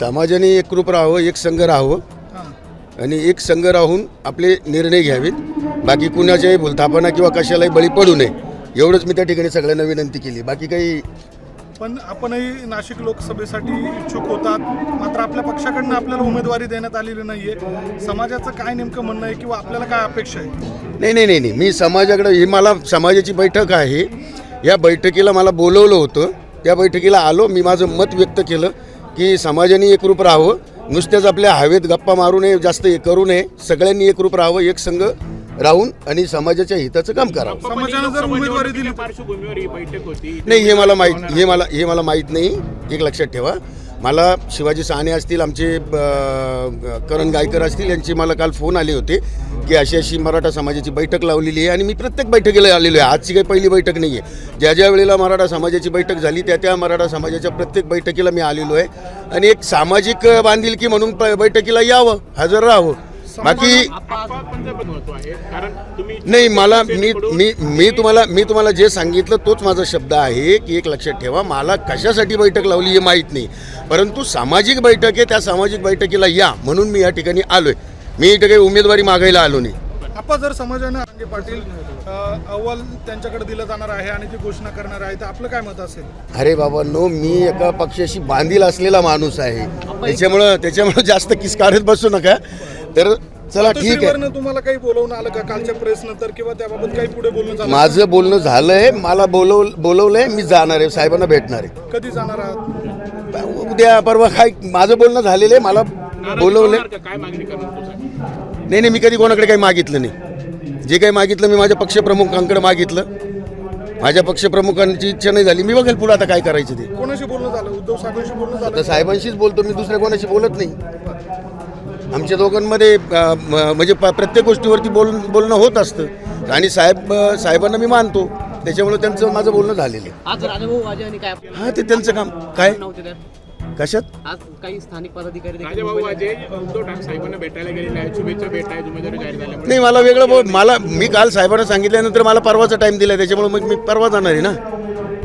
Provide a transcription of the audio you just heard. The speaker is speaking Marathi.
समाजाने एकरूप राहावं एक संघ राहावं. आणि एक संघ राहून आपले निर्णय घ्यावेत. बाकी कुणाच्याही भूलथापना किंवा कशालाही बळी पडू नये. एवढंच मी त्या ठिकाणी सगळ्यांना विनंती केली. बाकी काही पण आपणही नाशिक लोकसभेसाठी इच्छुक होतात. मात्र आपल्या पक्षाकडनं आपल्याला उमेदवारी देण्यात आलेली नाहीये. समाजाचं काय नेमकं म्हणणं आहे किंवा आपल्याला काय अपेक्षा आहे? नाही नाही नाही नाही. मी समाजाकडे ही मला समाजाची बैठक आहे. या बैठकीला मला बोलवलं होतं. त्या बैठकीला आलो. मी माझं मत व्यक्त केलं. की समाजाने एकरूप राहावं. नुसत्याच आपल्या हवेत गप्पा मारू नये जास्त हे करू नये. सगळ्यांनी एकरूप राहावं एक संघ राहून आणि समाजाच्या हिताचं काम करावं. समाजानं जर उमेदवारी दिली. तर- पार्श्वभूमीवर ही बैठक होती. नाही हे मला माहीत हे मला हे मला माहीत नाही. एक लक्षात ठेवा. मला शिवाजी साने असतील आमचे करण गायकर असतील यांचे मला काल फोन आले होते की अशी अशी मराठा समाजाची बैठक लावलेली आहे आणि मी प्रत्येक बैठकीला आलेलो आहे. आजची काही पहिली बैठक नाही आहे ज्या ज्या वेळेला मराठा समाजाची बैठक झाली त्या त्या मराठा समाजाच्या प्रत्येक बैठकीला मी आलेलो आहे. आणि एक सामाजिक बांधिलकी म्हणून बैठकीला यावं हजर राहावं. बाकी नाही मला मी मी मी तुम्हाला मी तुम्हाला जे सांगितलं तोच माझा शब्द आहे की एक लक्षात ठेवा. मला कशासाठी बैठक लावली हे माहीत नाही. परंतु सामाजिक बैठक आहे त्या सामाजिक बैठकीला या म्हणून मी या ठिकाणी आलोय. मी इथे काही उमेदवारी मागायला आलो नाही. आपण जर समाजानं अंगे पाटील अ, अहवाल त्यांच्याकडे दिला जाणार आहे आणि ती घोषणा करणार आहे तर आपलं काय मत असेल? अरे बाबा नो मी एका पक्षाशी बांधील असलेला माणूस आहे. त्याच्यामुळं त्याच्यामुळं जास्त किस काढत बसू नका. तर चला ठीक आहे. तुम्हाला काही बोलवणं आलं का कालच्या प्रेस नंतर किंवा त्याबाबत काही पुढे बोलणं झालं? माझं बोलणं झालंय मला बोलव बोलवलंय मी जाणार आहे साहेबांना भेटणार आहे. कधी जाणार आहात? उद्या परवा काय माझं बोलणं झालेलं आहे मला बोलवलंय. का? काय मागणी करणार तुझं नाही नाही मी कधी कोणाकडे काही मागितलं नाही. जे काही मागितलं मी माझ्या पक्षप्रमुखांकडे मागितलं. माझ्या पक्षप्रमुखांची इच्छा नाही झाली. मी बघेल पुढे आता काय करायचं ते. कोणाशी बोलणं झालं? उद्धव साहेबांशी बोलणं आता झालं साहेबांशीच बोलतो मी दुसऱ्या कोणाशी बोलत नाही. आमच्या दोघांमध्ये म्हणजे प- प्रत्येक गोष्टीवरती बोल बोलणं होत असतं. आणि साहेब साहेबांना मी मानतो. त्याच्यामुळे त्यांचं माझं बोलणं झालेलं आहे. आज राजाभाऊ वाजे आणि काय? हा ते त्यांचं काम. काय? कशात? आज काही स्थानिक पदाधिकारी नाही. मला वेगळं बोल मला मी काल साहेबांना सांगितल्यानंतर मला परवाचा टाईम दिला त्याच्यामुळे मग मी परवा जाणार आहे ना?